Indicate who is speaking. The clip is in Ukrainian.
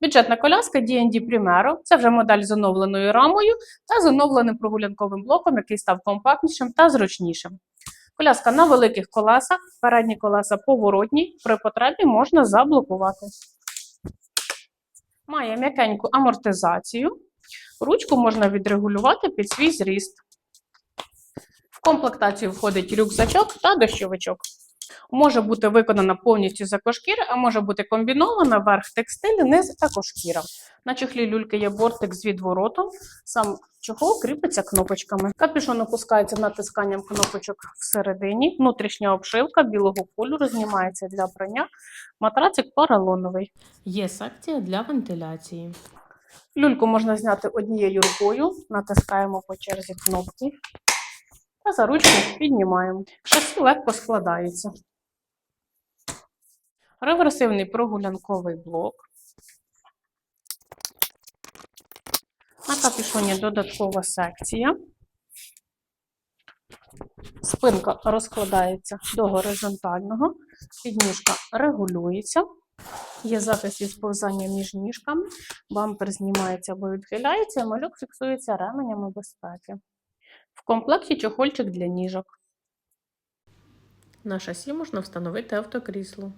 Speaker 1: Бюджетна коляска D&D Primero – це вже модель з оновленою рамою та з оновленим прогулянковим блоком, який став компактнішим та зручнішим. Коляска на великих колесах, передні колеса поворотні, при потребі можна заблокувати. Має м'якеньку амортизацію. Ручку можна відрегулювати під свій зріст. В комплектацію входить рюкзачок та дощовичок. Може бути виконана повністю з екошкіри, а може бути комбінована верх текстиль, низ екошкіра. На чохлі люльки є бортик з відворотом. Сам чохол кріпиться кнопочками. Капюшон опускається натисканням кнопочок всередині. Внутрішня обшивка білого кольору знімається для прання. Матрацик поролоновий.
Speaker 2: Є секція для вентиляції.
Speaker 1: Люльку можна зняти однією рукою, натискаємо по черзі кнопки та за ручку піднімаємо. Шасі легко складається. Реверсивний прогулянковий блок. На капюшоні додаткова секція. Спинка розкладається до горизонтального, підніжка регулюється. Є запис від сповзання між ніжками. Бампер знімається або відхиляється, а малюк фіксується ременями безпеки. В комплекті чохольчик для ніжок.
Speaker 2: На шасі можна встановити автокрісло.